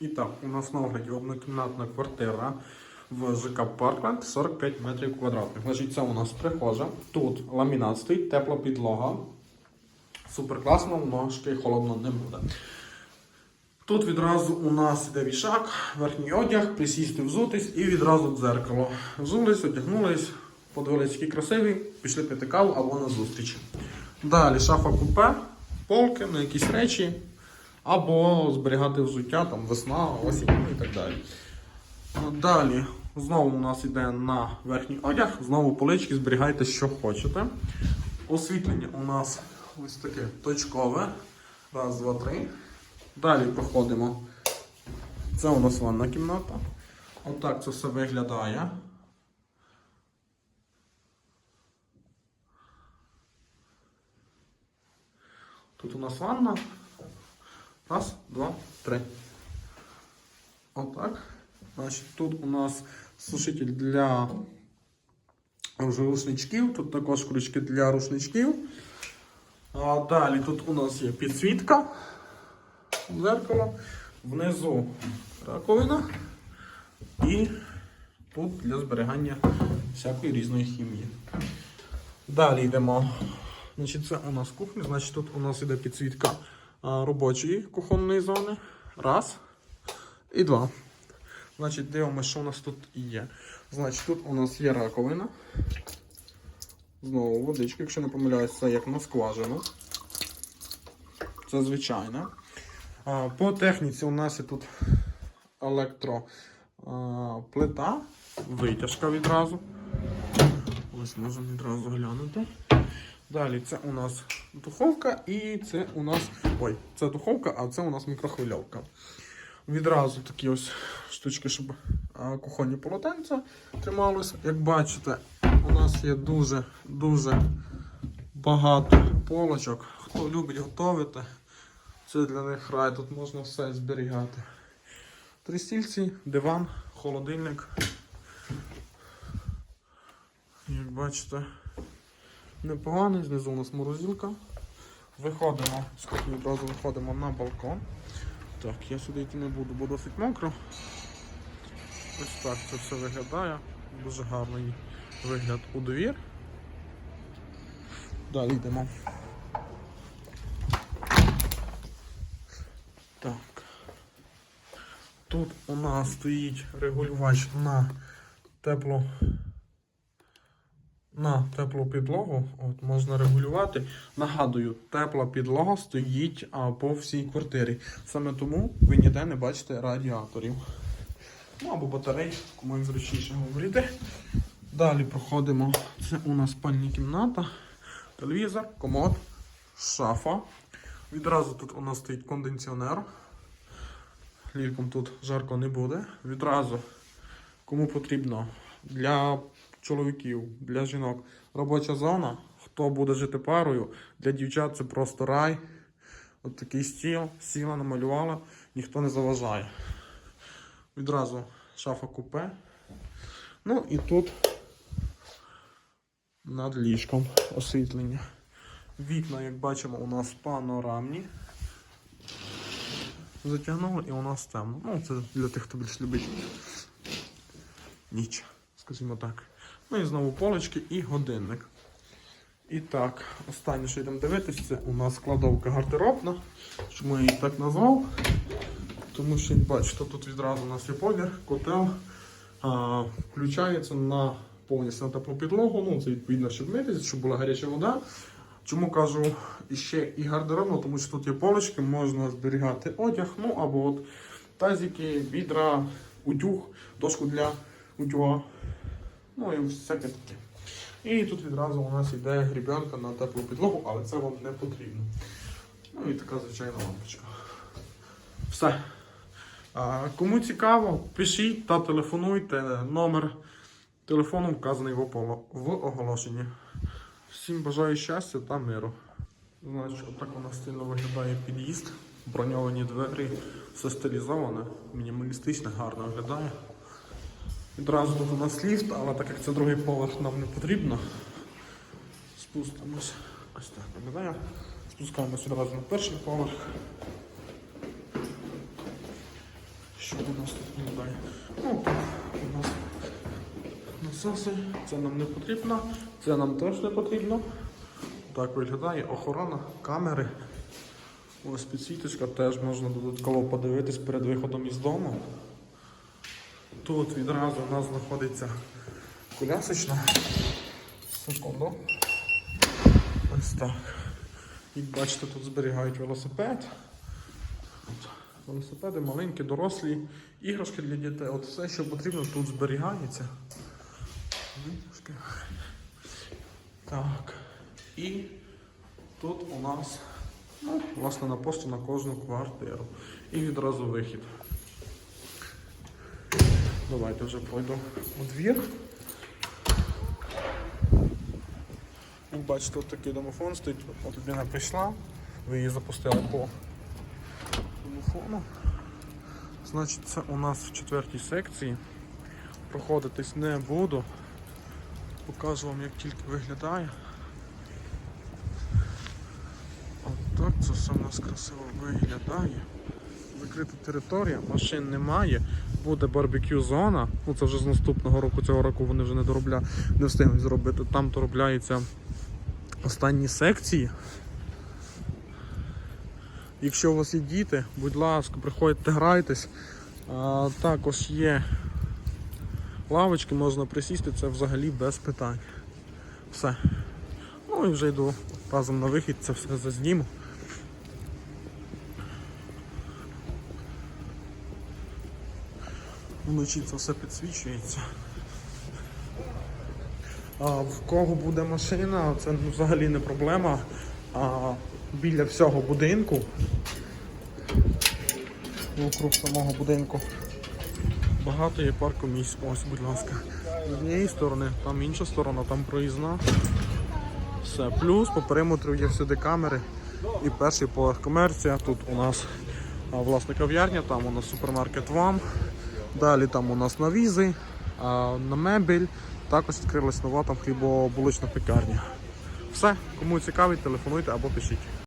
І так, у нас на огляді однокімнатна квартира в ЖК Паркленд 45 метрів квадратних. Значить, це у нас прихожа. Тут ламінат стоїть, тепла підлога. Супер класно, ножки холодно не буде. Тут відразу у нас йде вішак, верхній одяг, присісти взутись і відразу дзеркало. Взулись, одягнулись, подивились, які красиві, пішли пити каву або на зустріч. Далі шафа купе, полки на якісь речі, або зберігати взуття, там весна, осінь ну і так далі. Далі знову у нас йде на верхній одяг, знову полички, зберігайте, що хочете. Освітлення у нас ось таке точкове. Раз, два, три. Далі проходимо. Це у нас ванна кімната. Отак це все виглядає. Тут у нас ванна. Раз, два, три. Отак. Значить, тут у нас сушитель для рушничків. Тут також крючки для рушничків. А далі тут у нас є підсвітка, дзеркало, внизу раковина і тут для зберігання всякої різної хімії. Далі йдемо. Значить, це у нас кухня, значить тут у нас іде підсвітка робочої кухонної зони. Раз. І два. Значить, дивимося, що у нас тут є. Значить, тут у нас є раковина. Знову водичка, якщо не помиляюсь, це як на скважину. Це звичайна. А, По техніці у нас є тут електроплита, витяжка відразу. Ось можемо відразу глянути. Далі це у нас духовка і це у нас. Ой, це духовка, а це у нас мікрохвильовка. Відразу такі ось штучки, щоб кухонні полотенця трималося. Як бачите, у нас є дуже-дуже багато полочок. Хто любить готувати, це для них рай. Тут можна все зберігати. Три стільці, диван, холодильник. Як бачите, непоганий, знизу у нас морозилка. Виходимо, з кухні одразу виходимо на балкон. Так, я сюди йти не буду, бо досить мокро. Ось так це все виглядає. Дуже гарний вигляд у двір. Далі йдемо. Так. Тут у нас стоїть регулювач на тепло. На теплу підлогу От, можна регулювати. Нагадую, тепла підлога стоїть а, по всій квартирі. Саме тому ви ніде не бачите радіаторів. Ну або батарей, кому їм зручніше говорити. Далі проходимо. Це у нас спальня кімната, телевізор, комод, шафа. Відразу тут у нас стоїть кондиціонер. Лільком тут жарко не буде. Відразу, кому потрібно для чоловіків, для жінок робоча зона. Хто буде жити парою, для дівчат це просто рай. От такий стіл, сіла, намалювала, ніхто не заважає. Відразу шафа купе. Ну і тут над ліжком освітлення. Вікна, як бачимо, у нас панорамні. Затягнули і у нас темно. Ну, це для тих, хто більш любить ніч, скажімо так. Ну і знову полочки і годинник. І так, останнє, що йдемо дивитися, це у нас складовка гардеробна. Чому я її так назвав? Тому що, бачите, тут відразу у нас є поляр, котел а, включається на повністю на теплу підлогу. Ну, це відповідно, щоб митися, щоб була гаряча вода. Чому кажу ще і гардеробно, тому що тут є полочки, можна зберігати одяг, ну або от тазики, відра, утюг, дошку для утюга. Ну і всяке таке. І тут відразу у нас йде грібенка на теплу підлогу, але це вам не потрібно. Ну і така звичайна лампочка. Все. А, Кому цікаво, пишіть та телефонуйте. Номер телефону вказаний в оголошенні. Всім бажаю щастя та миру. Значить, отак у нас стильно виглядає під'їзд, броньовані двері, все стилізоване, мінімалістично, гарно виглядає. Відразу тут у нас ліфт, але так як це другий поверх нам не потрібно. Спустимось. Ось так виглядає. Спускаємось одразу на перший поверх. Що у нас тут виглядає? Ну, у нас насоси, це нам не потрібно, це нам теж не потрібно. Так виглядає охорона, камери. Ось підсвіточка теж можна додатково подивитись перед виходом із дому. Тут відразу у нас знаходиться колясочна. Секунду. Ось так. Як бачите, тут зберігають велосипед. Велосипеди маленькі, дорослі, іграшки для дітей. От все, що потрібно, тут зберігається. Так. І тут у нас, ну, власне, на пошту на кожну квартиру. І відразу вихід. Давайте вже пройду у двір. Як бачите, от такий домофон стоїть. От людина прийшла, ви її запустили по домофону. Значить, це у нас в четвертій секції. Проходитись не буду. Покажу вам, як тільки виглядає. От так це все у нас красиво виглядає. Закрита територія, машин немає, буде барбекю зона. Ну це вже з наступного року, цього року вони вже не доробля, не встигнуть зробити. Там доробляються останні секції. Якщо у вас є діти, будь ласка, приходьте, грайтесь. А, також є лавочки, можна присісти, це взагалі без питань. Все. Ну і вже йду разом на вихід, це все зазніму. Вночі це все підсвічується. А в кого буде машина, це ну, взагалі не проблема. А біля всього будинку, вокруг самого будинку, багато є парку місць. Ось, будь ласка. З однієї сторони, там інша сторона, там проїзна. Все. Плюс по периметру є всюди камери. І перший поверх комерція. Тут у нас власне кав'ярня, там у нас супермаркет ВАМ. Далі там у нас навізи, а, на мебель. Також відкрилась нова там хлібобулична пекарня. Все, кому цікавить, телефонуйте або пишіть.